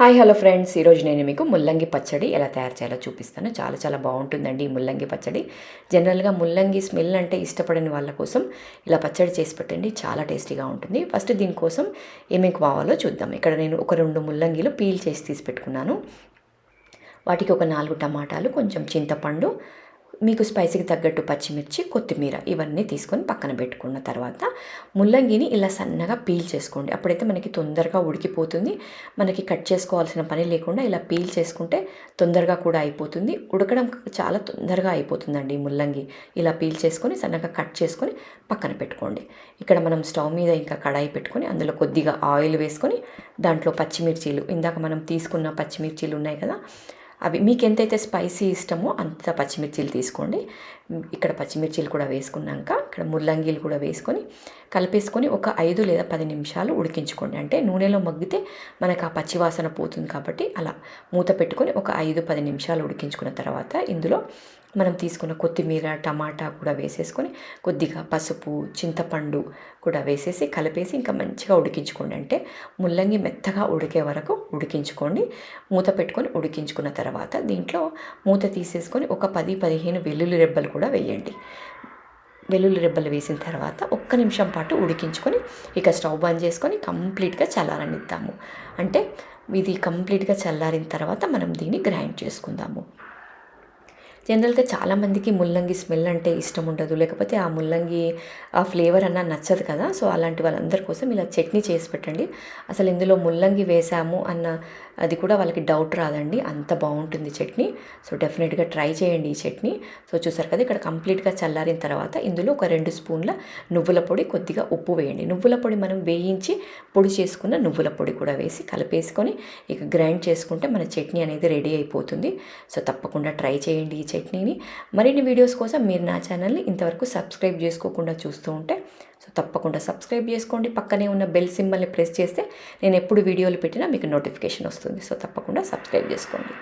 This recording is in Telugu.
Hi hello friends. ఈరోజు నేను మీకు ముల్లంగి పచ్చడి ఎలా తయారు చేయాలో చూపిస్తాను. చాలా చాలా బాగుంటుందండి ఈ ముల్లంగి పచ్చడి. జనరల్గా ముల్లంగి స్మెల్ అంటే ఇష్టపడని వాళ్ళ కోసం ఇలా పచ్చడి చేసి పెట్టండి. చాలా టేస్టీగా ఉంటుంది. ఫస్ట్ దీనికోసం ఏమేమి కావాలో చూద్దాం. ఇక్కడ నేను ఒక రెండు ముల్లంగిలు పీల్ చేసి తీసి పెట్టుకున్నాను. వాటికి ఒక నాలుగు టమాటాలు కొంచెం చింతపండు మీకు స్పైసీకి తగ్గట్టు పచ్చిమిర్చి కొత్తిమీర ఇవన్నీ తీసుకొని పక్కన పెట్టుకున్న తర్వాత ముల్లంగిని ఇలా సన్నగా పీల్ చేసుకోండి. అప్పుడైతే మనకి తొందరగా ఉడికిపోతుంది. మనకి కట్ చేసుకోవాల్సిన పని లేకుండా ఇలా పీల్ చేసుకుంటే తొందరగా కూడా అయిపోతుంది. ఉడకడం చాలా తొందరగా అయిపోతుందండి ఈ ముల్లంగి. ఇలా పీల్ చేసుకొని సన్నగా కట్ చేసుకొని పక్కన పెట్టుకోండి. ఇక్కడ మనం స్టవ్ మీద ఇంకా కడాయి పెట్టుకొని అందులో కొద్దిగా ఆయిల్ వేసుకొని దాంట్లో పచ్చిమిర్చీలు. ఇందాక మనం తీసుకున్న పచ్చిమిర్చీలు ఉన్నాయి కదా అవి మీకు ఎంతైతే స్పైసీ ఇష్టమో అంత పచ్చిమిర్చీలు తీసుకోండి. ఇక్కడ పచ్చిమిర్చీలు కూడా వేసుకున్నాక ఇక్కడ ముల్లంగీలు కూడా వేసుకొని కలిపేసుకొని ఒక ఐదు లేదా పది నిమిషాలు ఉడికించుకోండి. అంటే నూనెలో మగ్గితే మనకు ఆ పచ్చివాసన పోతుంది కాబట్టి అలా మూత పెట్టుకొని ఒక ఐదు పది నిమిషాలు ఉడికించుకున్న తర్వాత ఇందులో మనం తీసుకున్న కొత్తిమీర టమాటా కూడా వేసేసుకొని కొద్దిగా పసుపు చింతపండు కూడా వేసేసి కలిపేసి ఇంకా మంచిగా ఉడికించుకోండి. అంటే ముల్లంగి మెత్తగా ఉడికే వరకు ఉడికించుకోండి. మూత పెట్టుకొని ఉడికించుకున్న తర్వాత దీంట్లో మూత తీసేసుకొని ఒక పది పదిహేను వెల్లుల్లి రెబ్బలు కూడా వేయండి. వెల్లుల్లి రెబ్బలు వేసిన తర్వాత ఒక్క నిమిషం పాటు ఉడికించుకొని ఇక స్టవ్ బంద్ చేసుకొని కంప్లీట్గా చల్లారనిద్దాము. అంటే ఇది కంప్లీట్గా చల్లారిన తర్వాత మనం దీన్ని గ్రైండ్ చేసుకుందాము. జనరల్గా చాలామందికి ముల్లంగి స్మెల్ అంటే ఇష్టం ఉండదు. లేకపోతే ఆ ముల్లంగి ఆ ఫ్లేవర్ అన్న నచ్చదు కదా. సో అలాంటి వాళ్ళందరి కోసం ఇలా చట్నీ చేసి పెట్టండి. అసలు ఇందులో ముల్లంగి వేసాము అన్న అది కూడా వాళ్ళకి డౌట్ రాదండి. అంత బాగుంటుంది చట్నీ. సో డెఫినెట్గా ట్రై చేయండి ఈ చట్నీ. సో చూసారు కదా ఇక్కడ కంప్లీట్గా చల్లారిన తర్వాత ఇందులో ఒక రెండు స్పూన్ల నువ్వుల పొడి కొద్దిగా ఉప్పు వేయండి. నువ్వుల పొడి మనం వేయించి పొడి చేసుకున్న నువ్వుల పొడి కూడా వేసి కలిపేసుకొని ఇక గ్రైండ్ చేసుకుంటే మన చట్నీ అనేది రెడీ అయిపోతుంది. సో తప్పకుండా ట్రై చేయండి ఈ చట్నీని. మరిన్ని వీడియోస్ కోసం మీరు నా ఛానల్ని ఇంతవరకు సబ్స్క్రైబ్ చేసుకోకుండా చూస్తూ ఉంటే సో తప్పకుండా సబ్స్క్రైబ్ చేసుకోండి. పక్కనే ఉన్న బెల్ సింబల్ని ప్రెస్ చేస్తే నేను ఎప్పుడు వీడియోలు పెట్టినా మీకు నోటిఫికేషన్ వస్తుంది. సో తప్పకుండా సబ్స్క్రైబ్ చేసుకోండి.